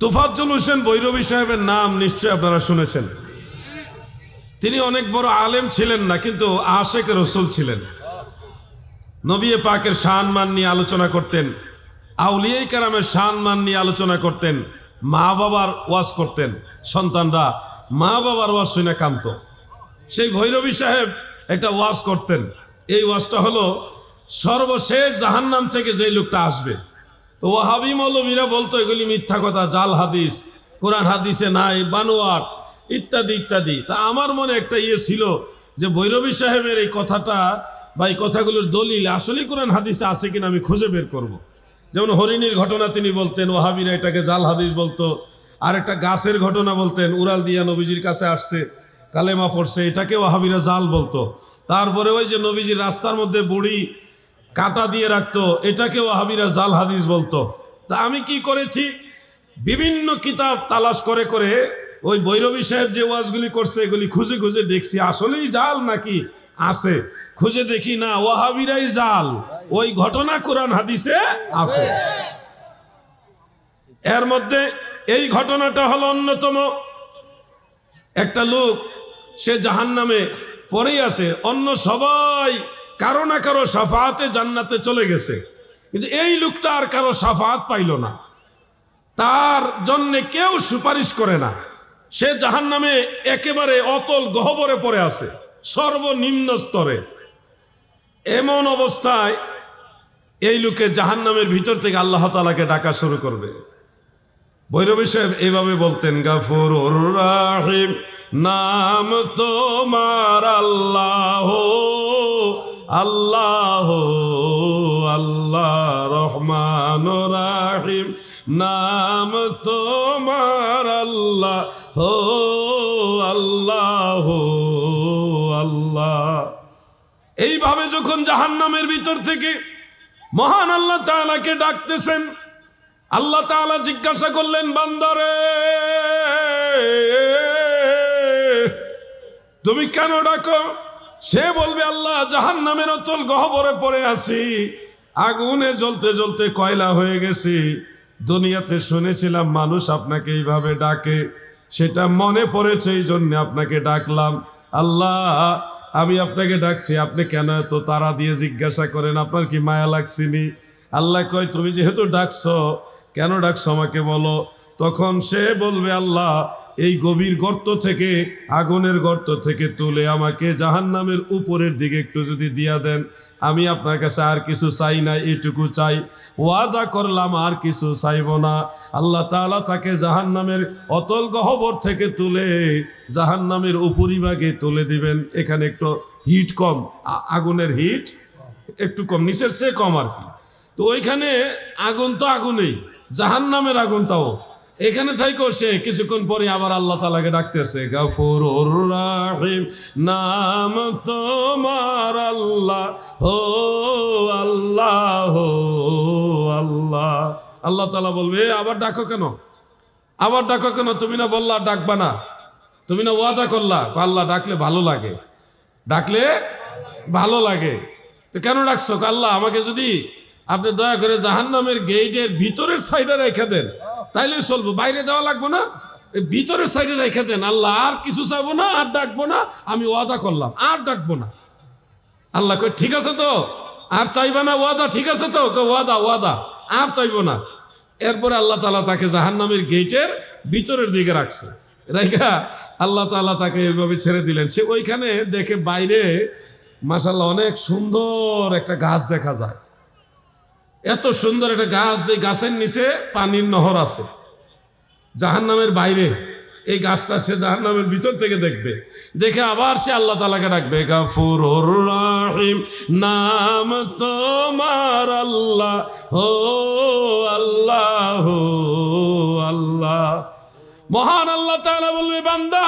তোফাজ্জল হোসেন ভৈরবী সাহেবের নাম নিশ্চয় আপনারা শুনেছেন। তিনি অনেক বড় আলেম ছিলেন না, কিন্তু আশেক রসুল ছিলেন। নবী পাকের শান মান নিয়ে আলোচনা করতেন, আউলিয়াই কারামের শান মান নিয়ে আলোচনা করতেন মা বাবার ওয়াজ করতেন। সন্তানরা মা বাবার ওয়াজ শুনে কান্ত সেই ভৈরবী সাহেব একটা ওয়াজ করতেন। এই ওয়াজটা হলো, সর্বশেষ জাহান্নাম থেকে যে লোকটা আসবে তো ওয়াহাবি মৌলবীরা বলতো, এগুলি মিথ্যা কথা, জাল হাদিস, কোরআন হাদিসে নাই বানোয়ার ইত্যাদি ইত্যাদি তা আমার মনে একটা ইয়ে ছিল যে ভৈরবী সাহেবের এই কথাটা বা এই কথাগুলোর দলিল আসলেই কোরআন হাদিসে আছে কিনা আমি খুঁজে বের করব। যেমন হরিণীর ঘটনা তিনি বলতেন ওহাবিরা এটাকে জাল হাদিস বলতো, আর একটা গাছের ঘটনা বলতেন, উড়াল দিয়া নবীজির কাছে আসছে, কালেমা পড়ছে, এটাকে ওহাবিরা জাল বলতো তারপরে ওই যে নবীজির রাস্তার মধ্যে বুড়ি কাটা দিয়ে রাখতো এটাকে ওহাবিরা জাল হাদিস বলতো। তা আমি কি করেছি? বিভিন্ন কিতাব তালাশ করে করে ওই ভৈরবী সাহেব যে ওয়াজগুলি করছে, এগুলি খুঁজে খুঁজে দেখছি। আসলেই জাল নাকি আছে? খুঁজে দেখি না, ওয়াহাবিরাই জাল। ওই ঘটনা কোরআন হাদিসে আছে। এর মধ্যে এই ঘটনাটা হলো অন্যতম। একটা লোক, সে জাহান নামে পড়েই আছে। অন্য সবাই কারও না কারও সাফাতে জান্নাতে চলে গেছে। কিন্তু এই লোকটা আর কারও সাফাত পাইল না। তার জন্যে কেউ সুপারিশ করে না। সে জাহান নামে একেবারে অতল গহবরে পড়ে আছে, সর্বনিম্ন স্তরে। এমন অবস্থায় এই লোকে জাহান নামের ভিতর থেকে আল্লাহ তালাকে ডাকা শুরু করবে। ভৈরবী সাহেব এইভাবে বলতেন গাফুর নাম তোমার আল্লাহ আল্লাহ আল্লাহ রহমান রাহিম। নাম তোমার আল্লাহ হো আল্লাহ আল্লাহ। এইভাবে যখন জাহান্নামের ভিতর থেকে মহান আল্লাহ তাআলাকে ডাকতেছেন, আল্লাহ তাআলা জিজ্ঞাসা করলেন, বান্দারে, তুমি কেন ডাকো? সে বলবে, আল্লাহ জাহান নামের অতল গহবরে পড়ে আছি। আগুনে জ্বলতে জ্বলতে কয়লা হয়ে গেছি। দুনিয়াতে শুনেছিলাম মানুষ আপনাকে এইভাবে ডাকে। সেটা মনে পড়েছে এই জন্য আপনাকে ডাকলাম। আল্লাহ, আমি আপনাকে ডাকছি, আপনি কেন এত তারা দিয়ে জিজ্ঞাসা করেন? আপনার কি মায়া লাগছিনি আল্লাহ কয়, তুমি যেহেতু ডাকছো, কেন ডাকছো আমাকে বলো? তখন সে বলবে, আল্লাহ এই গভীর গর্ত থেকে, আগুনের গর্ত থেকে তুলে আমাকে জাহান্নামের উপরের দিকে একটু যদি দিয়া দেন, আমি আপনার কাছে আর কিছু চাই না, এটুকু চাই। ওয়াদা করলাম, আর কিছু চাইব না। আল্লাহ তাআলা তাকে জাহান্নামের অতল গহবর থেকে তুলে জাহান্নামের উপরিভাগে তুলে দিবেন। এখানে একটু হিট কম আগুনের হিট একটু কম, নিচের চেয়ে কম আর কি। তো ওইখানে আগুন তো আগুনেই জাহান নামের আগুনটাও এখানে থাইকো সে, কিছুক্ষণ পরে আবার আল্লাহ তালাকে ডাকতেছে গাফুর রাহিম, নাম তোমার আল্লাহ, হো আল্লাহ হো আল্লাহ। আল্লাহ তালা বলবে আবার ডাকো কেন? আবার ডাকো কেন? তুমি না বললা ডাকবা না। তুমি না ওয়াদা করলা আল্লাহ ডাকলে ভালো লাগে। ডাকলে ভালো লাগে। তো কেন ডাকছো? আল্লাহ আমাকে যদি আপনি দয়া করে জাহান্নামের গেইটের ভিতরের সাইডে রেখে দেন তাইলে চলবো, বাইরে দেওয়া লাগবো না? ভিতরের সাইডে রেখে দেন, আল্লাহ আর কিছু চাবো না, আর ডাকবো না, আমি ওয়াদা করলাম, আর ডাকবো না। আল্লাহ কই ঠিক আছে তো, আর চাইবা না ওয়াদা, ঠিক আছে তো? ওয়াদা ওয়াদা, আর চাইব না। এরপরে আল্লাহ তালা তাকে জাহান্নামের গেটের ভিতরের দিকে রাখছে। রেখা আল্লাহ তালা তাকে এইভাবে ছেড়ে দিলেন। সে ওইখানে দেখে বাইরে মাসাল্লাহ অনেক সুন্দর একটা গাছ দেখা যায়। এত সুন্দর একটা গাছ এই গাছের নিচে পানির নহর আছে। জাহান্নামের বাইরে এই গাছটা সে জাহান্নামের ভিতর থেকে দেখবে। দেখে আবার সে আল্লাহ তালাকে ডাকবে গাফুর নাম তোমার আল্লাহ হো আল্লাহ হো আল্লাহ। মহান আল্লাহ তাআলা বলবে, বান্দা,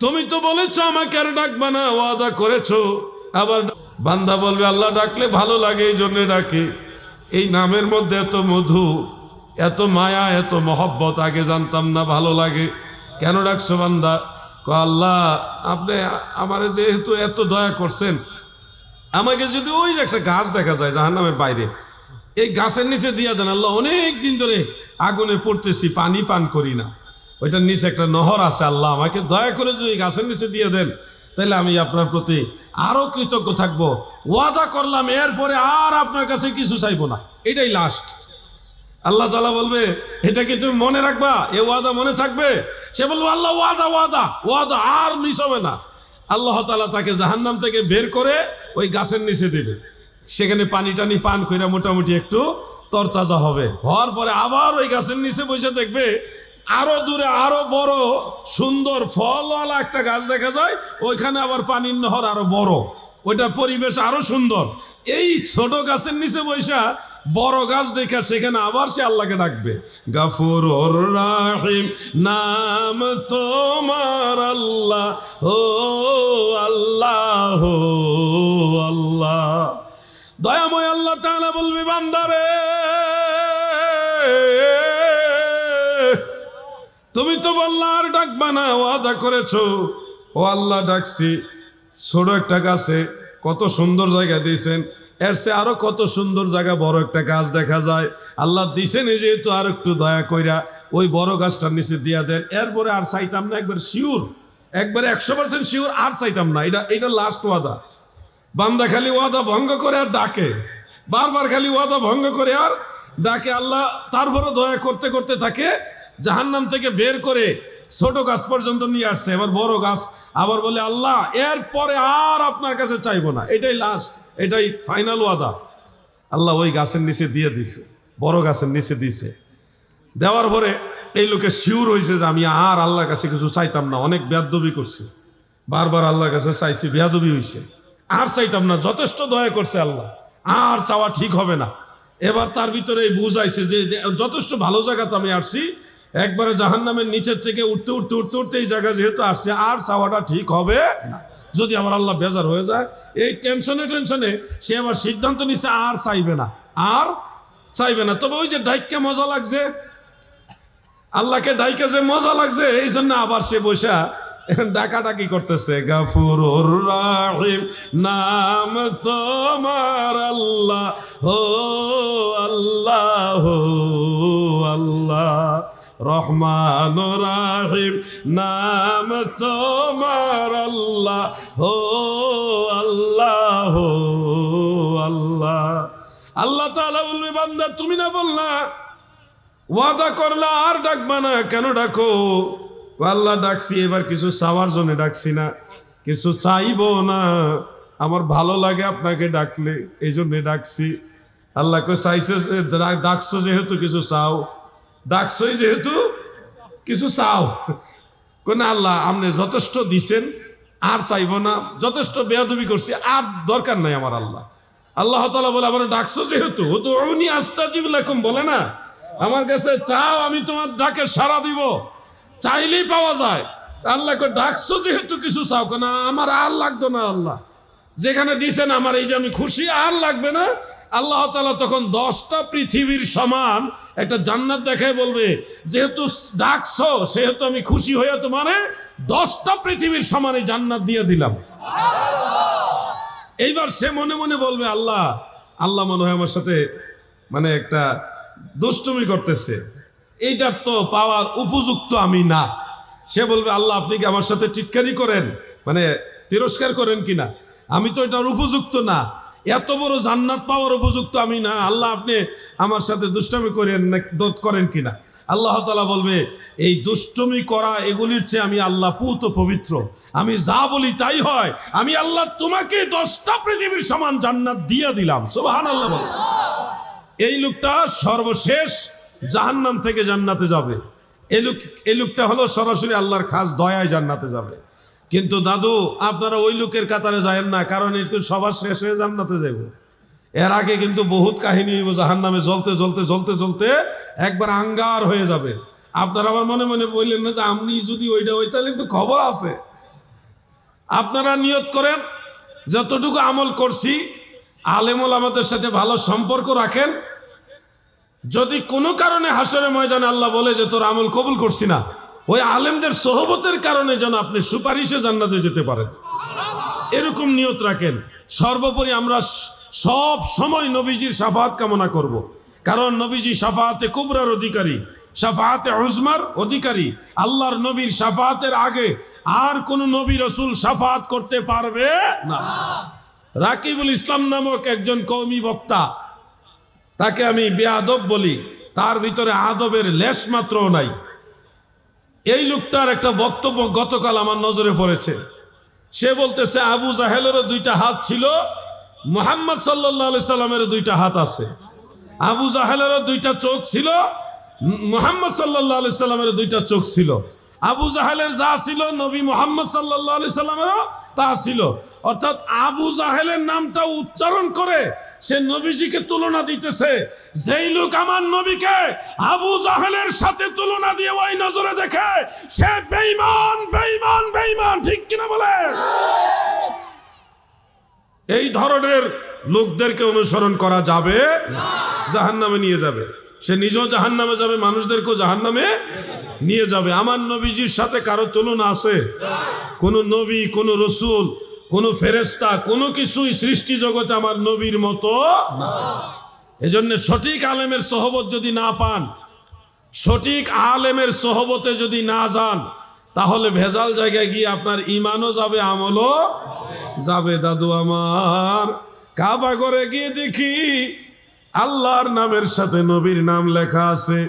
তুমি তো বলেছ আমাকে আর ডাকবা না, ওয়াদা করেছ। আবার বান্দা বলবে, আল্লাহ ডাকলে ভালো লাগে, এই জন্যে ডাকে। এই নামের মধ্যে এত মধু, এত মায়া, এত মহব্বত, আগে জানতাম না ভালো লাগে। কেন ডাকছো বান্দা? ক আল্লাহ, আপনি আমার যেহেতু এত দয়া করছেন, আমাকে যদি ওই যে একটা গাছ দেখা যায় জাহান্নামের বাইরে, এই গাছের নিচে দিয়া দেন, আল্লাহ, অনেক দিন ধরে আগুনে পড়তেছি, পানি পান করি না। ওইটার নিচে একটা নহর আছে, আল্লাহ, আমাকে দয়া করে যদি গাছের নিচে দিয়ে দেন তাহলে আমি আপনার প্রতি আরও কৃতজ্ঞ থাকব। ওয়াদা করলাম, এরপরে আর আপনার কাছে কিছু চাইব না। এটাই লাস্ট আল্লাহ তালা বলবে, এটা কি তুমি মনে রাখবা? এ ওয়াদা মনে থাকবে? সে বলবে, আল্লাহ, ওয়াদা ওয়াদা ওয়াদা আর মিস হবে না। আল্লাহ তালা তাকে জাহান্নাম থেকে বের করে ওই গাছের নিচে দেবে। সেখানে পানি টানি পান করে মোটামুটি একটু তরতাজা হবে। হওয়ার পরে আবার ওই গাছের নিচে বসে দেখবে আরও দূরে, আরও বড় সুন্দর ফলওয়ালা একটা গাছ দেখা যায়, ওইখানে আবার পানির নহর আরও বড়। ওইটা পরিবেশ আরও সুন্দর। এই ছোট গাছের নিচে বৈশা বড় গাছ দেখা, সেখানে আবার সে আল্লাহকে ডাকবে। গাফুর রাহিম, নাম তোমার আল্লাহ ও আল্লাহ আল্লাহ। দয়াময় আল্লাহ তাআলা বলবে, বান্দারে! তুমি তো বললা আর ডাকবা না ওয়াদা করেছ। ও আল্লাহ ডাকছি। ছোট একটা গাছে কত সুন্দর জায়গা দিয়েছেন। এর সে আরও কত সুন্দর জায়গা, বড় একটা গাছ দেখা যায়। আল্লাহ দিছেন যেহেতু আর একটু দয়া কইরা ওই বড় গাছটার নিচে দিয়া দেন। এরপরে আর চাইতাম না, একবার শিওর, একবারে একশো পার্সেন্ট শিওর আর চাইতাম না। এটা এটা লাস্ট ওয়াদা। বান্দা খালি ওয়াদা ভঙ্গ করে আর ডাকে। বারবার খালি ওয়াদা ভঙ্গ করে আর ডাকে। আল্লাহ তারপরে দয়া করতে করতে থাকে। জাহান্নাম থেকে বের করে ছোট গাছ পর্যন্ত নিয়ে আসছে। এবার বড় গাছ, আবার বলে, আল্লাহ এর পরে আর আপনার কাছে চাইব না। এটাই লাস্ট এটাই ফাইনাল ওয়াদা। আল্লাহ ওই গাছের নিচে দিয়ে দিছে, বড় গাছের নিচে দিছে। দেওয়ার পরে এই লোকে শিওর হয়েছে যে, আমি আর আল্লাহর কাছে কিছু চাইতাম না, অনেক বেদবি করছি। বারবার আল্লাহর কাছে চাইছি, বেয়াদবি হয়েছে আর চাইতাম না, যথেষ্ট দয়া করছে আল্লাহ। আর চাওয়া ঠিক হবে না। এবার তার ভিতরে এই বুঝ আইছে যে, যথেষ্ট ভালো জায়গাতে আমি আসছি একবারে জাহান্নামের নিচের থেকে উঠতে উঠতে উঠতে উঠতে এই জায়গা যেহেতু আসছে, আর চাওয়াটা ঠিক হবে যদি আমার আল্লাহ বেজার হয়ে যায়, এই টেনশনে টেনশনে সে আবার সিদ্ধান্ত নিচ্ছে আর চাইবে না, আর চাইবে না। তবে ওই যে ডাইককে মজা লাগছে, আল্লাহকে ডাইকে যে মজা লাগছে, এই জন্য আবার সে বসা ডাকাডাকি করতেছে, গাফুরুর রাহিম, নাম তোমার আল্লাহ হো আল্লাহ হো আল্লাহ। রহমান রাহিম, নাম তোমার আল্লাহ হো আল্লাহ হো আল্লাহ। আল্লাহ তাআলা বলবে, বান্দা, তুমি না বললা, ওয়াদা করলা আর ডাকবা না, কেন ডাকো? আল্লাহ ডাকছি, এবার কিছু চাওয়ার জন্য ডাকছি না, কিছু চাইব না। আমার ভালো লাগে আপনাকে ডাকলে এই জন্যে ডাকছি আল্লাহকে চাইছে ডাকছো যেহেতু কিছু চাও ডাকছই যেহেতু, কিছু চাও। কোন আল্লাহ আপনি যথেষ্ট দিছেন, আর চাইব না। যথেষ্ট বেয়াদবি করছি, আর দরকার নাই আমার আল্লাহ। আল্লাহ তালা বলে আমার ডাকছো যেহেতু ও তো উনি লাকুম, বলে না? আমার কাছে চাও, আমি তোমার ডাকে সারা দিব। চাইলেই পাওয়া যায়। আল্লাহকে ডাকছো যেহেতু, কিছু চাও। কেন আমার আর লাগতো না আল্লাহ। যেখানে দিছেন, আমার এইটা আমি খুশি, আর লাগবে না। আল্লাহ তালা তখন দশটা পৃথিবীর সমান একটা জান্নাত দেখায় বলবে যেহেতু ডাকছো সেহেতু আমি খুশি হয়ে তোমারে দশটা পৃথিবীর সমানে জান্নাত দিয়ে দিলাম। এইবার সে মনে মনে বলবে আল্লাহ আল্লাহ মনে হয় আমার সাথে মানে একটা দুষ্টুমি করতেছে। এইটার তো পাওয়ার উপযুক্ত আমি না। সে বলবে আল্লাহ আপনি কি আমার সাথে টিটকারি করেন? মানে তিরস্কার করেন কিনা? আমি তো এটার উপযুক্ত না। এত বড় জান্নাত পাওয়ার উপযুক্ত আমি না। আল্লাহ আপনি আমার সাথে দুষ্টামি করেন না করেন কিনা? আল্লাহ তালা বলবে, এই দুষ্টমি করা এগুলির চেয়ে আমি আল্লাহ পুত পবিত্র। আমি যা বলি তাই হয়। আমি আল্লাহ তোমাকে দশটা পৃথিবীর সমান জান্নাত দিয়ে দিলাম। সুবাহান আল্লাহ বলে। এই লোকটা সর্বশেষ জাহান্নাম থেকে জান্নাতে যাবে। এই লোক, এই লোকটা হলো সরাসরি আল্লাহর খাস দয়ায় জান্নাতে যাবে। কিন্তু দাদু, আপনারা ওই লোকের কাতারে যায়েন না, কারণ এর সবার শেষে জান্নাতে যাব। এর আগে কিন্তু বহুত কাহিনী জাহান নামে জ্বলতে জ্বলতে জ্বলতে জ্বলতে একবার আঙ্গার হয়ে যাবে। আপনারা আবার মনে মনে বললেন না যে আপনি যদি ওইটা ওই তাহলে কিন্তু খবর আছে। আপনারা নিয়ত করেন, যতটুকু আমল করছি, আলেমুল আমাদের সাথে ভালো সম্পর্ক রাখেন। যদি কোনো কারণে হাসরে ময়দানে আল্লাহ বলে যে, তোর আমল কবুল করছি না ওই আলেমদের সহবতের কারণে যেন আপনি সুপারিশে জান্নাতে যেতে পারেন। এরকম নিয়ত রাখেন। সর্বোপরি আমরা সব সময় নবীজির সাফাত কামনা করব। কারণ নবীজি সাফাতে কুবরার অধিকারী সাফাহাতে উজমার অধিকারী। আল্লাহর নবীর সাফাহাতের আগে আর কোন নবী রসুল সাফাত করতে পারবে না। রাকিবুল ইসলাম নামক একজন কৌমি বক্তা, তাকে আমি বেআদব বলি, তার ভিতরে আদবের লেশ মাত্রও নাই। এই লোকটার একটা বক্তব্য গতকাল আমার নজরে পড়েছে। সে বলতেছে, আবু জাহেলেরও দুইটা হাত ছিল, মোহাম্মদ সাল্লাহ সাল্লামেরও দুইটা হাত আছে। আবু জাহেলেরও দুইটা চোখ ছিল মোহাম্মদ সাল্লাহ সাল্লামেরও দুইটা চোখ ছিল। আবু জাহেলের যা ছিল, নবী মোহাম্মদ সাল্লাহ সাল্লামেরও তা ছিল। অর্থাৎ আবু জাহেলের নামটা উচ্চারণ করে সে নবীজিকে তুলনা দিতেছে। যেই লোক আমার নবীকে আবু জাহেলের সাথে তুলনা দিয়ে ওই নজরে দেখে, সে বেঈমান বেঈমান বেঈমান, ঠিক কিনা বলে? এই ধরনের লোকদেরকে অনুসরণ করা যাবে জাহান নামে নিয়ে যাবে। সে নিজেও জাহান নামে যাবে, মানুষদেরকেও জাহান নামে নিয়ে যাবে। আমার নবীজির সাথে কারও তুলনা আছে? কোন নবী, কোন রসুল কোন ফেরেস্তা কোনো কিছুই সৃষ্টি জগতে আমার নবীর মতো এজন্য সঠিক আলেমের সহবত যদি না পান, সঠিক আলেমের সহবতে যদি না যান, তাহলে ভেজাল জায়গায় গিয়ে আপনার ইমানও যাবে, আমলও যাবে। দাদু আমার, কাবা করে গিয়ে দেখি আল্লাহর নামের সাথে নবীর নাম লেখা আছে।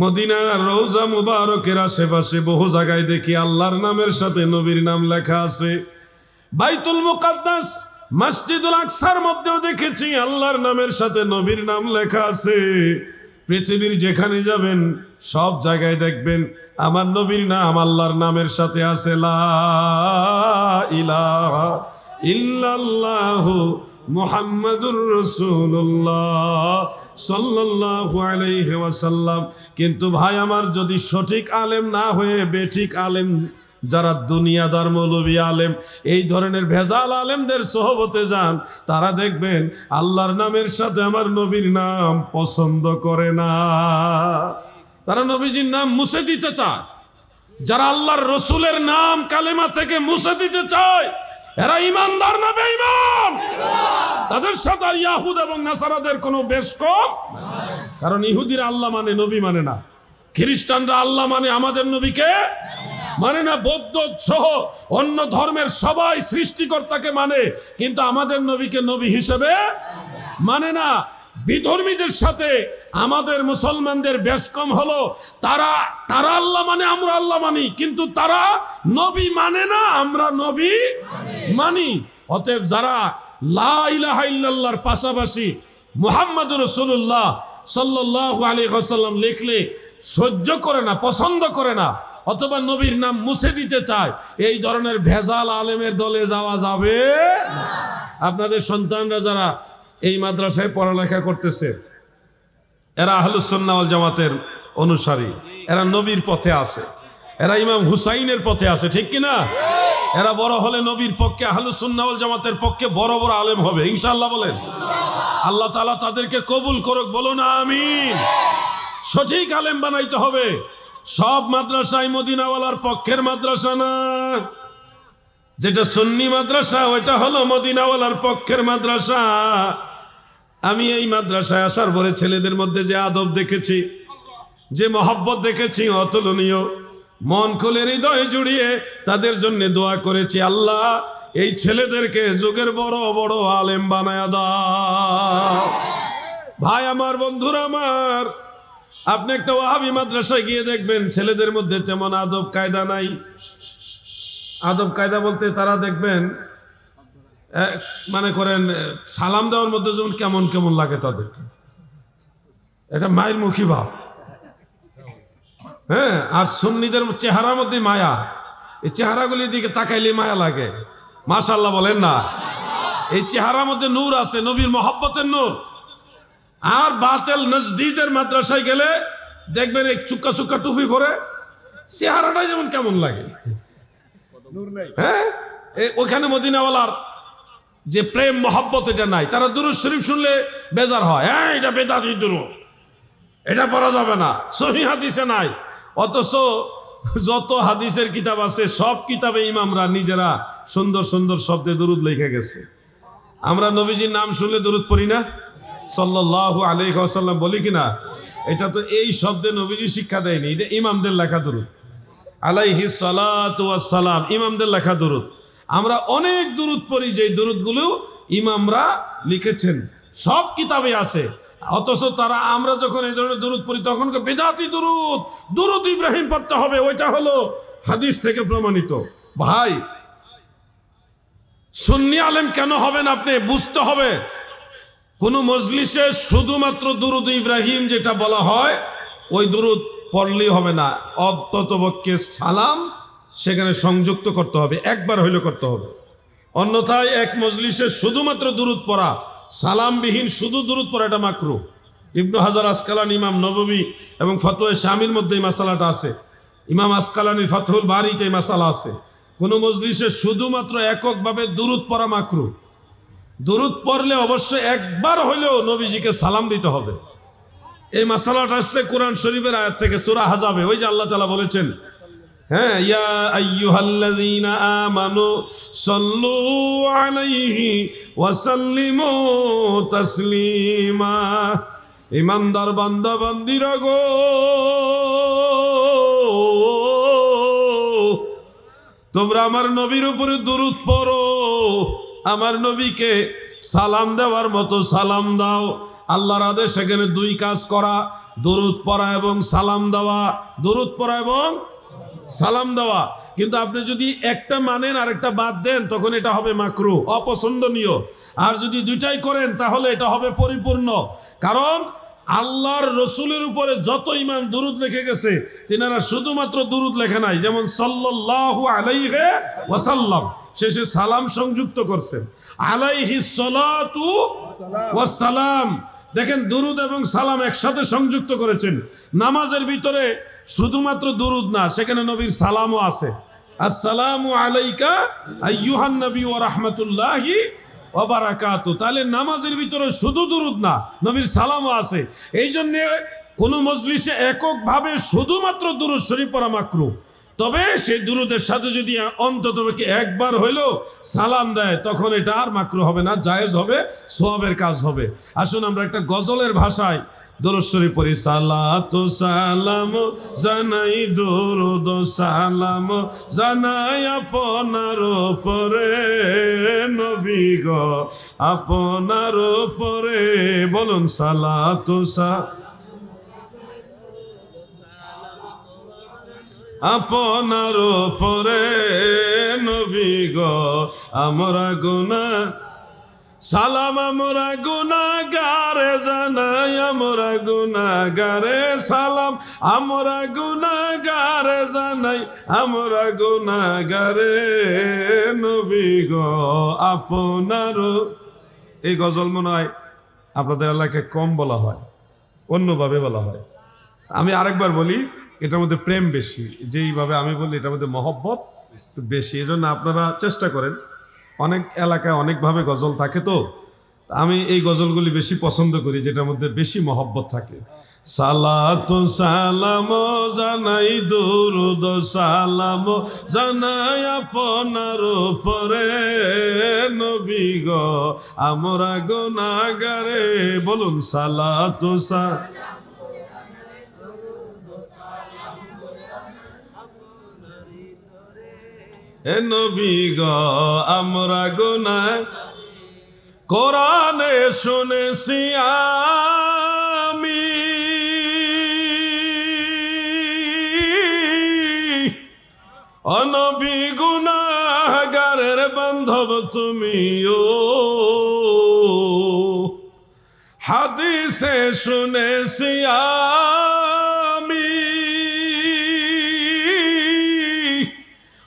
মদিনার রৌজা মুবারকের আশেপাশে বহু জায়গায় দেখি আল্লাহর নামের সাথে নবীর নাম লেখা আছে। বাইতুল মুকাদ্দাস মসজিদুল আকসার মধ্যেও দেখেছি আল্লাহর নামের সাথে নবীর নাম লেখা আছে। পৃথিবীর যেখানে যাবেন, সব জায়গায় দেখবেন আমার নবীর নাম আল্লাহর নামের সাথে আছে ইল্লাল্লাহু মুহাম্মাদুর রাসূলুল্লাহ সাল্লাল্লাহু আলাইহি ওয়াসাল্লাম। কিন্তু ভাই, আমার যদি সঠিক আলেম না হয়ে বেঠিক আলেম যারা দুনিয়াদার মৌলবী আলেম, এই ধরনের ভেজাল আলেমদের সহবতে যান, তারা দেখবেন আল্লাহর নামের সাথে আমার নবীর নাম পছন্দ করে না। তারা নবীজির নাম মুছে দিতে চায়। যারা আল্লাহর রসুলের নাম কালেমা থেকে মুছে দিতে চায়, এরা ইমানদার না বেঈমান? তাদের সাথে আর ইয়াহুদ এবং নাসারাদের কোনো বেশ কম? কারণ ইহুদিরা আল্লাহ মানে নবী মানে না। খ্রিস্টানরা আল্লাহ মানে আমাদের নবীকে মানে না বৌদ্ধ সহ অন্য ধর্মের সবাই সৃষ্টিকর্তাকে মানে কিন্তু আমাদের নবীকে নবী হিসেবে মানে না। বিধর্মীদের সাথে আমাদের মুসলমানদের বেশ কম হলো। তারা তারা আল্লাহ মানে আমরা আল্লাহ মানি, কিন্তু তারা নবী মানে না, আমরা নবী মানি। অতএব যারা লা ইলাহা পাশাপাশি মুহাম্মাদুর রাসূলুল্লাহ সাল্লাল্লাহু আলাইহি ওয়াসাল্লাম লিখলে সহ্য করে না, পছন্দ করে না অথবা নবীর নাম মুছে দিতে চায়, এই ধরনের ভেজাল আলেমের দলে যাওয়া যাবে আপনাদের সন্তানরা যারা এই মাদ্রাসায় পড়ালেখা করতেছে, এরা আহলুসন্নাওয়াল জামাতের অনুসারী, এরা নবীর পথে আছে, এরা ইমাম হুসাইনের পথে আছে, ঠিক কি না এরা বড় হলে নবীর পক্ষে আহলুসন্নাওয়াল জামাতের পক্ষে বড় বড় আলেম হবে ইনশাল্লাহ বলেন। আল্লাহ তাআলা তাদেরকে কবুল করুক বলো না আমিন। সঠিক আলেম বানাইতে হবে। সব মাদ্রাসায় মদিনাওয়ালার পক্ষের মাদ্রাসা না। যেটা সুন্নি মাদ্রাসা, ওইটা হলো মদিনাওয়ালার পক্ষের মাদ্রাসা। আমি এই মাদ্রাসায় আসার পরে ছেলেদের মধ্যে যে আদব দেখেছি, যে মহব্বত দেখেছি, অতুলনীয়, মন খুলে হৃদয় জুড়িয়ে তাদের জন্য দোয়া করেছি, আল্লাহ, এই ছেলেদেরকে যুগের বড় বড় আলেম বানায় দাও। ভাই আমার, বন্ধুরা আমার আপনি একটা ওয়াহাবি মাদ্রাসায় গিয়ে দেখবেন, ছেলেদের মধ্যে তেমন আদব কায়দা নাই। আদব কায়দা বলতে তারা দেখবেন মানে করেন সালাম দেওয়ার মধ্যে যেমন কেমন কেমন লাগে তাদেরকে। এটা মায়ের মুখী ভাব। হ্যাঁ আর সুন্নিদের চেহারার মধ্যে মায়া। এই চেহারাগুলির দিকে তাকাইলে মায়া লাগে। মাশাল্লাহ বলেন না। এই চেহারার মধ্যে নূর আছে, নবীর মহব্বতের নূর। আর বাতেল নজদিদের মাদ্রাসায় গেলে দেখবেন এই চুক্কা চুক্কা টুপি পরে চেহারাটাই যেমন কেমন লাগে। হ্যাঁ? ওখানে মদিনাওয়ালার যে প্রেম মহব্বত এটা নাই। তারা দুরুদ শরীফ শুনলে বেজার হয়। হ্যাঁ এটা বেদাতি দুরু এটা পড়া যাবে না। সহি হাদিসে নাই। অথচ যত হাদিসের কিতাব আছে সব কিতাবে ইমামরা নিজেরা সুন্দর সুন্দর শব্দে দুরুদ লিখে গেছে। আমরা নবীজির নাম শুনলে দুরুদ পড়ি না? সাল্লাল্লাহু আলাইহি ওয়াসাল্লাম বলি কি না এটা তো এই শব্দে নবীজি শিক্ষা দেয়নি, এটা ইমামদের লেখা দরুদ। আলাইহি সালাম ইমামদের লেখা দরুদ। আমরা অনেক দূরত পড়ি যে দূরতগুলো ইমামরা লিখেছেন। সব কিতাবে আছে। অথচ তারা, আমরা যখন এই ধরনের দূরত পড়ি, তখন বেদাতি দুরুদ? দুরুদ ইব্রাহিম পড়তে হবে, ওইটা হলো হাদিস থেকে প্রমাণিত। ভাই, সুন্নি আলেম কেন হবেন আপনি? বুঝতে হবে। কোন মজলিসে শুধুমাত্র দুরুদ ইব্রাহিম যেটা বলা হয়, ওই দুরুদ পড়লেই হবে না। অন্ততপক্ষে সালাম সেখানে সংযুক্ত করতে হবে, একবার হইলে করতে হবে। অন্যথায় এক মজলিসে শুধুমাত্র দুরুদ পড়া, সালামবিহীন শুধু দুরুদ পড়া এটা মাকরু। ইবনু হাজার আসকালান, ইমাম নবমী এবং ফতোয় স্বামীর মধ্যে এই মাসালাটা আছে। ইমাম আসকালানির ফতহুল বাড়িতে এই মাসালা আছে। কোনো মজলিসে শুধুমাত্র এককভাবে দুরুদ পড়া মাকরু। দুরুদ পড়লে অবশ্যই একবার হইলেও নবীজিকে সালাম দিতে হবে। এই মাসালাটা আসছে কোরআন শরীফের আয়াত থেকে, সুরা হাজাবে। ওই যে আল্লাহ তালা বলেছেন হ্যাঁ ইয়া আইয়ুহাল্লাযীনা আমানু সাল্লু আলাইহি ওয়া সাল্লিমু তাসলিমা। ইমানদার বান্দা, বান্দিরা গো। তোমরা আমার নবীর উপরে দুরুদ পড়ো। আমার নবীকে সালাম দেওয়ার মতো সালাম দাও। আল্লাহর আদেশ সেখানে দুই কাজ করা, দরুদ পড়া এবং সালাম দেওয়া। দরুদ পড়া এবং সালাম দেওয়া। কিন্তু আপনি যদি একটা মানেন আর একটা বাদ দেন, তখন এটা হবে মাকরু, অপছন্দনীয়। আর যদি দুইটাই করেন, তাহলে এটা হবে পরিপূর্ণ। কারণ আল্লাহর রসুলের উপরে যত ইমাম দুরুদ লেখে গেছে, তিনারা শুধুমাত্র দুরুদ লেখে নাই, যেমন সাল্লাল্লাহু আলাইহে ওয়াসাল্লাম। শেষে সালাম সংযুক্ত করছেন আলাইহি সলাতু ওয়াসালাম দেখেন দুরুদ এবং সালাম একসাথে সংযুক্ত করেছেন। নামাজের ভিতরে শুধুমাত্র দুরুদ না, সেখানে নবীর সালামও আছে। আসসালামু আলাইকা আইয়ুহান নবী ওয়া রাহমাতুল্লাহি ওয়া বারাকাতু। তাহলে নামাজের ভিতরে শুধু দুরুদ না, নবীর সালামও আছে। এই জন্যে কোনো মজলিসে এককভাবে শুধুমাত্র দুরুদ শরীফ পড়া মাকরু। তবে সেই দুরুদের সাথে যদি অন্তত একবার হইলেও সালাম দেয়, তখন এটা আর মাকরু হবে না, জায়েজ হবে, সোয়াবের কাজ হবে। আসুন আমরা একটা গজলের ভাষায় দরশ্বরী পড়ি, সালাতু সালাম জানাই, দরুদ সালাম জানাই, আপনার পরে নবী গো, আপনার পরে বলুন সালাতু সা আপনার পরে নবী গো, আমরা গুনা সালাম আমরা গুনাগারে জানাই, আমরা গুনাগারে সালাম, আমরা গুনাগারে জানাই, আমরা গুনাগারে নবী গো, আপনার এই গজল মনে হয় আপনাদের এলাকায় কম বলা হয়, অন্যভাবে বলা হয়। আমি আরেকবার বলি এটার মধ্যে প্রেম বেশি। যেইভাবে আমি বলি, এটার মধ্যে মহব্বত বেশি। এই জন্য আপনারা চেষ্টা করেন। অনেক এলাকায় অনেকভাবে গজল থাকে তো। আমি এই গজলগুলি বেশি পছন্দ করি, যেটার মধ্যে বেশি মহব্বত থাকে। সালাত সালাম জানাই দুরুদ, সালাম জানাই আপনার পরে নবী গো, আমরা গুনাগারে বলুন সালাত সা হে নবী গ, আমরা গুনা কোরআনে শুনেছি আমি। অনবী গুনাগারের বান্ধব তুমিও। হাদিসে শুনেছি আমি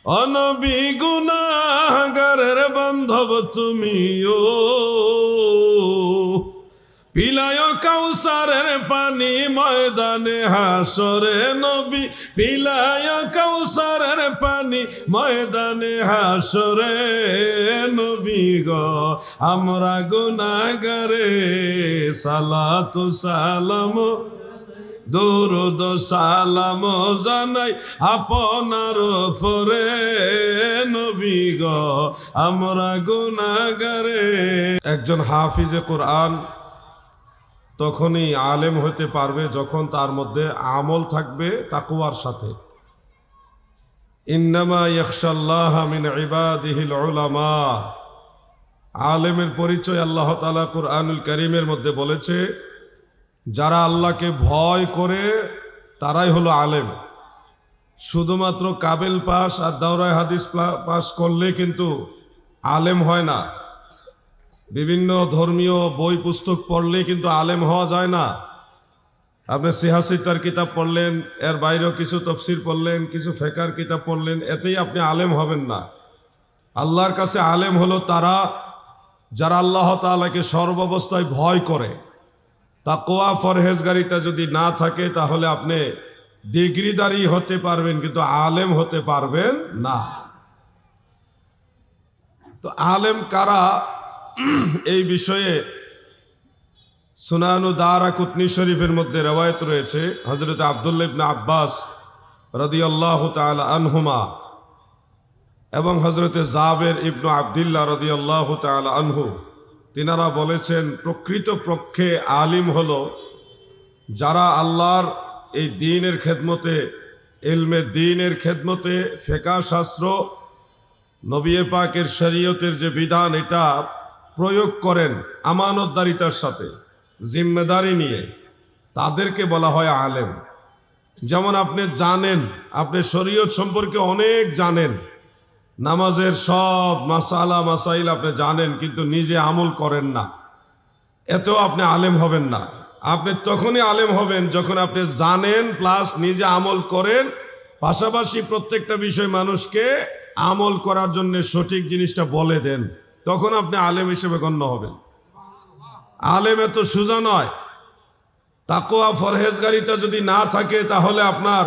অনবী গুনাগারের বান্ধব তুমিও। পিলায় কাউসারের পানি ময়দানে হাসরে নবী, পিলায় কাউসারের পানি ময়দানে হাসরে নবী গ। আমরা গুনাগারে সালাতু সালাম দুরুদ সালাম জানাই আপনার পরে নবী গ, আমরা গুনাগারে একজন হাফিজে কোরআন তখনই আলেম হতে পারবে যখন তার মধ্যে আমল থাকবে তাকুয়ার সাথে। ইন্নামা ইয়কশাল্লাহ মিন ইবাদিহিল উলামা। আলেমের পরিচয় আল্লাহ তালা কুরআনুল করিমের মধ্যে বলেছে যারা আল্লাহকে ভয় করে, তারাই হলো আলেম। শুধুমাত্র কাবেল পাস আর দাওরায় হাদিস পাস করলে কিন্তু আলেম হয় না। বিভিন্ন ধর্মীয় বই পুস্তক পড়লে কিন্তু আলেম হওয়া যায় না। আপনি সিহাসিতার কিতাব পড়লেন, এর বাইরেও কিছু তফসির পড়লেন, কিছু ফেকার কিতাব পড়লেন, এতেই আপনি আলেম হবেন না। আল্লাহর কাছে আলেম হলো তারা, যারা আল্লাহ তাআলাকে সর্বাবস্থায় ভয় করে। তাকোয়া ফরহেজগারিতা যদি না থাকে, তাহলে আপনি ডিগ্রিদারি হতে পারবেন, কিন্তু আলেম হতে পারবেন না। তো আলেম কারা? এই বিষয়ে সুনানু দারা কুতনি শরীফের মধ্যে রেওয়ায়ত রয়েছে। হজরত আবদুল্লা ইবনে আব্বাস রদিয়াল্লাহ তাআলা আনহুমা এবং হজরতে জাবের ইবনু আবদুল্লাহ রদিয়াল্লাহ তাআলা আনহু। তিনারা বলেছেন, প্রকৃত পক্ষে আলিম হল যারা আল্লাহর এই দিনের খেদমতে এলমে দিনের খেদমতে ফেকা শাস্ত্র নবিয়ে পাকের শরীয়তের যে বিধান, এটা প্রয়োগ করেন আমানতদারিতার সাথে, জিম্মেদারি নিয়ে। তাদেরকে বলা হয় আলেম। যেমন আপনি জানেন, আপনি শরীয়ত সম্পর্কে অনেক জানেন। নামাজের সব মাসালা মাসাইল আপনি জানেন, কিন্তু নিজে আমল করেন না। এতেও আপনি আলেম হবেন না। আপনি তখনই আলেম হবেন যখন আপনি জানেন প্লাস নিজে আমল করেন। পাশাপাশি প্রত্যেকটা বিষয় মানুষকে আমল করার জন্য সঠিক জিনিসটা বলে দেন, তখন আপনি আলেম হিসেবে গণ্য হবেন। আলেম এত সোজা নয়। তাকোয়া ফরহেজগারিতা যদি না থাকে, তাহলে আপনার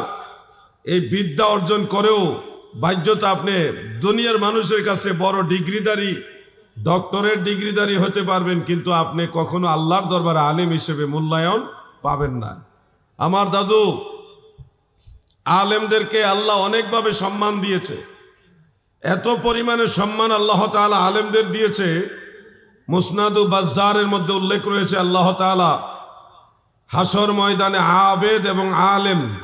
এই বিদ্যা অর্জন করেও বাহ্যতা আপনি দুনিয়ার মানুষের কাছে বড় ডিগ্রিদারি, ডক্টরের ডিগ্রিদারি হতে পারবেন, কিন্তু আপনি কখনো আল্লাহর দরবারে আলেম হিসেবে মূল্যায়ন পাবেন না। আমার দাদু, আলেমদেরকে আল্লাহ অনেকভাবে সম্মান দিয়েছে। এত পরিমাণে সম্মান আল্লাহ তাআলা আলেমদের দিয়েছে। মুসনাদু বাজারের মধ্যে উল্লেখ রয়েছে, আল্লাহ তাআলা হাসর ময়দানে আবেদ এবং আলেম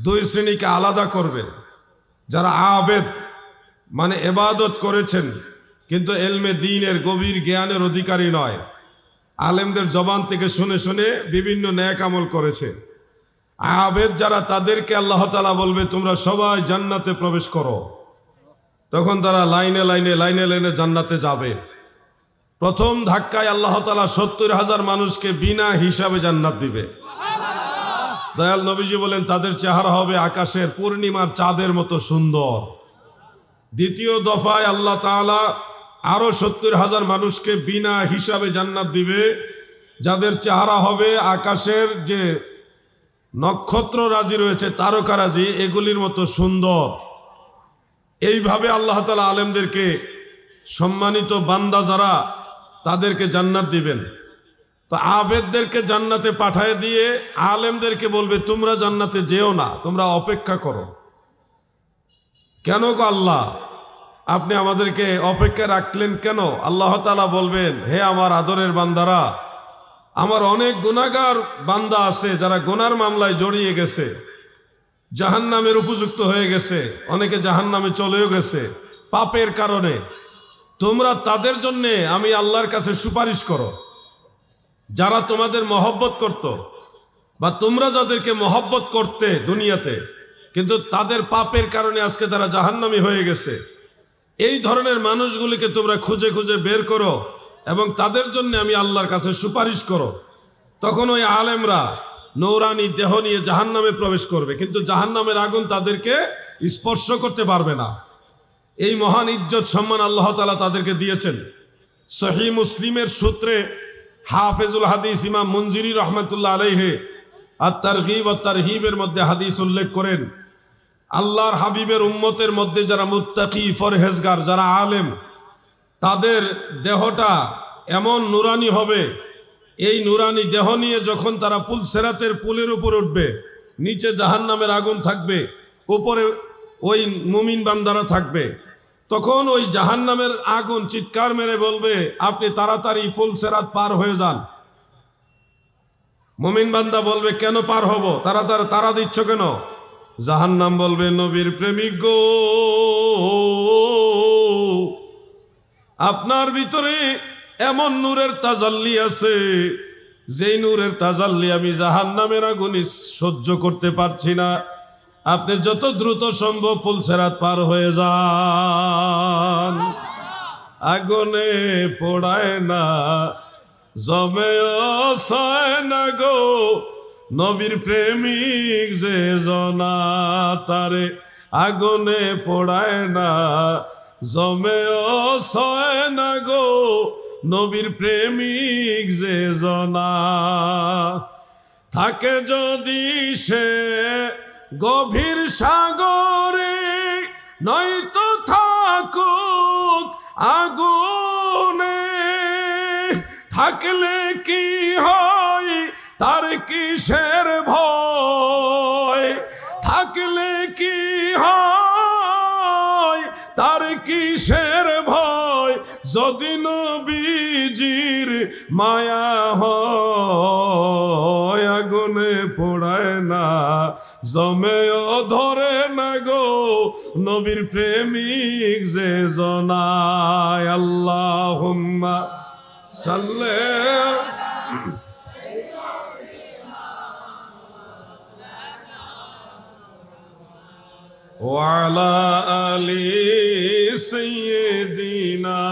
দুই শ্রেণীকে আলাদা করবে। যারা আবেদ মানে এবাদত করেছেন, কিন্তু এলমে দিনের গভীর জ্ঞানের অধিকারী নয়। আলেমদের জবান থেকে শুনে শুনে বিভিন্ন ন্যাক আমল করেছে। আবেদ যারা, তাদেরকে আল্লাহ তালা বলবে, তোমরা সবাই জান্নাতে প্রবেশ করো। তখন তারা লাইনে লাইনে লাইনে লাইনে জান্নাতে যাবে। প্রথম ধাক্কায় আল্লাহ তালা সত্তর হাজার মানুষকে বিনা হিসাবে জান্নাত দিবে। দয়াল নবীজি বলেন, তাদের চেহারা হবে আকাশের পূর্ণিমার চাঁদের মতো সুন্দর। দ্বিতীয় দফায় আল্লাহ তাআলা আরও সত্তর হাজার মানুষকে বিনা হিসাবে জান্নাত দিবে, যাদের চেহারা হবে আকাশের যে নক্ষত্র রাজি রয়েছে তারকারাজি এগুলির মতো সুন্দর। এইভাবে আল্লাহ তালা আলেমদেরকে সম্মানিত বান্দা যারা, তাদেরকে জান্নাত দিবেন। তো আবেদদেরকে জান্নাতে পাঠায় দিয়ে আলেমদেরকে বলবে, তোমরা জান্নাতে যেও না, তোমরা অপেক্ষা করো। কেন গো আল্লাহ? আপনি আমাদেরকে অপেক্ষা রাখলেন কেন? আল্লাহ তালা বলবেন, হে আমার আদরের বান্দারা, আমার অনেক গুণাগার বান্দা আছে যারা গুনার মামলায় জড়িয়ে গেছে জাহান নামের উপযুক্ত হয়ে গেছে, অনেকে জাহান নামে চলেও গেছে, পাপের কারণে। তোমরা তাদের জন্যে আমি আল্লাহর কাছে সুপারিশ করো। যারা তোমাদের মহব্বত করত বা তোমরা যাদেরকে মহব্বত করতে দুনিয়াতে, কিন্তু তাদের পাপের কারণে আজকে তারা জাহান্নামি হয়ে গেছে। এই ধরনের মানুষগুলিকে তোমরা খুঁজে খুঁজে বের করো এবং তাদের জন্য আমি আল্লাহর কাছে সুপারিশ করো। তখন ওই আলেমরা নৌরানি দেহ নিয়ে জাহান্নামে প্রবেশ করবে, কিন্তু জাহান্নামের আগুন তাদেরকে স্পর্শ করতে পারবে না। এই মহান ইজ্জত সম্মান আল্লাহ তালা তাদেরকে দিয়েছেন। সহি মুসলিমের সূত্রে হাফেজুল হাদিস ইমাম মঞ্জিরি রহমতুল্লাহ আলাইহে আর তারহিব আর তারহিবের মধ্যে হাদিস উল্লেখ করেন, আল্লাহর হাবিবের উম্মতের মধ্যে যারা মুত্তাকি, ফরহেজগার, যারা আলেম, তাদের দেহটা এমন নুরানি হবে, এই নুরানি দেহ নিয়ে যখন তারা পুল সেরাতের পুলের উপর উঠবে, নিচে জাহান্নামের আগুন থাকবে, উপরে ওই মুমিন বান্দারা থাকবে তখন ওই জাহান্নামের আগুন চিৎকার মেরে বলবে, আপনি তাড়াতাড়ি পুল সেরাত পার হয়ে যান। মমিন বান্দা বলবে, কেন পার হব? তারা তারা দিচ্ছ কেন? জাহান্নাম বলবে, নবীর প্রেমিক গো, আপনার ভিতরে এমন নূরের তাজাল্লি আছে, যেই নূরের তাজাল্লি আমি জাহান্নামের আগুনি সহ্য করতে পারছি না। আপনি যত দ্রুত সম্ভব পুলসেরাত পার হয়ে যান। আগুনে পোড়ায় না, জমে না গো। নবীর প্রেমিক যে জনা তারে আগুনে পোড়ায় না, জমে না গো। নবীর প্রেমিক যে জনা থাকে যদি সে গভীর সাগরে নয়তো থাকুক আগুনে। থাকলে কি হয়? তার কিসের ভয়? থাকলে কি হয়? তার কিসের ভয়? যদি নবীজির মায়া হয়, আগুনে পোড়ায় না জমেও ধরে না গো নবীর প্রেমিক যে জনায় আল্লাহ সাল্লে وعلى آل سيدنا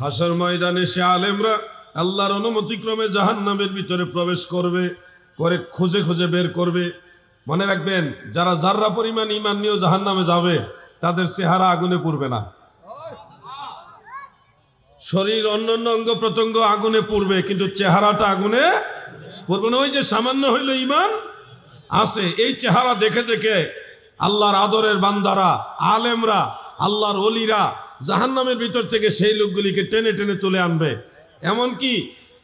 হাসর ময়দানে সে আলেমরা আল্লাহর অনুমতিক্রমে জাহান্নামের ভিতরে প্রবেশ করবে, করে খুঁজে খুঁজে বের করবে। মনে রাখবেন, যারা যাররা পরিমাণ ইমান নিয়েও জাহান্নামে যাবে, তাদের চেহারা আগুনে পুড়বে না। শরীর অন্যান্য অঙ্গ প্রত্যঙ্গ আগুনে পুড়বে, কিন্তু চেহারাটা আগুনে পুড়বে না। ওই যে সামান্য হইল ইমান আছে। এই চেহারা দেখে দেখে আল্লাহর আদরের বান্দারা, আলেমরা, আল্লাহর অলিরা জাহান্নামের ভিতর থেকে সেই লোকগুলিকে টেনে টেনে তুলে আনবে। এমন কি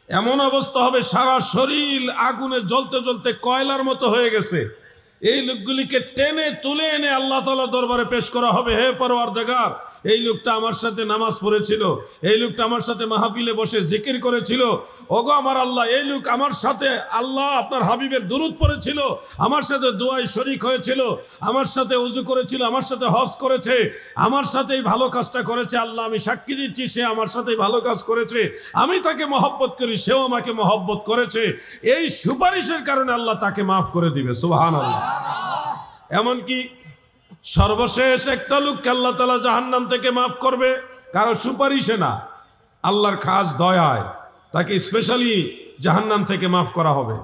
এমন অবস্থা হবে, সারা শরীর আগুনে জ্বলতে জ্বলতে কয়লার মতো হয়ে গেছে। এই লোকগুলিকে টেনে তুলে এনে আল্লাহ তালা দরবারে পেশ করা হবে। হে পরোয়ার দেগার এই লোকটা আমার সাথে নামাজ পড়েছিল, এই লোকটা আমার সাথে মাহফিলে বসে জিকির করেছিল। ওগো আমার আল্লাহ, এই লোক আমার সাথে আল্লাহ আপনার হাবিবের দুরুদ পড়েছিল, আমার সাথে দোয়াই শরিক হয়েছিল, আমার সাথে উজু করেছিল, আমার সাথে হজ করেছে, আমার সাথেই ভালো কাজটা করেছে, আল্লাহ আমি সাক্ষী দিচ্ছি, সে আমার সাথেই ভালো কাজ করেছে, আমি তাকে মহব্বত করি, সেও আমাকে মহব্বত করেছে। এই সুপারিশের কারণে আল্লাহ তাকে মাফ করে দিবে সুহান আল্লাহ এমনকি সর্বশেষ একটা লোককে আল্লাহ তালা জাহান্নাম থেকে মাফ করবে, কারও সুপারিশে না। আল্লাহর খাস দয়ায় তাকে স্পেশালি জাহান্নাম থেকে মাফ করা হবে।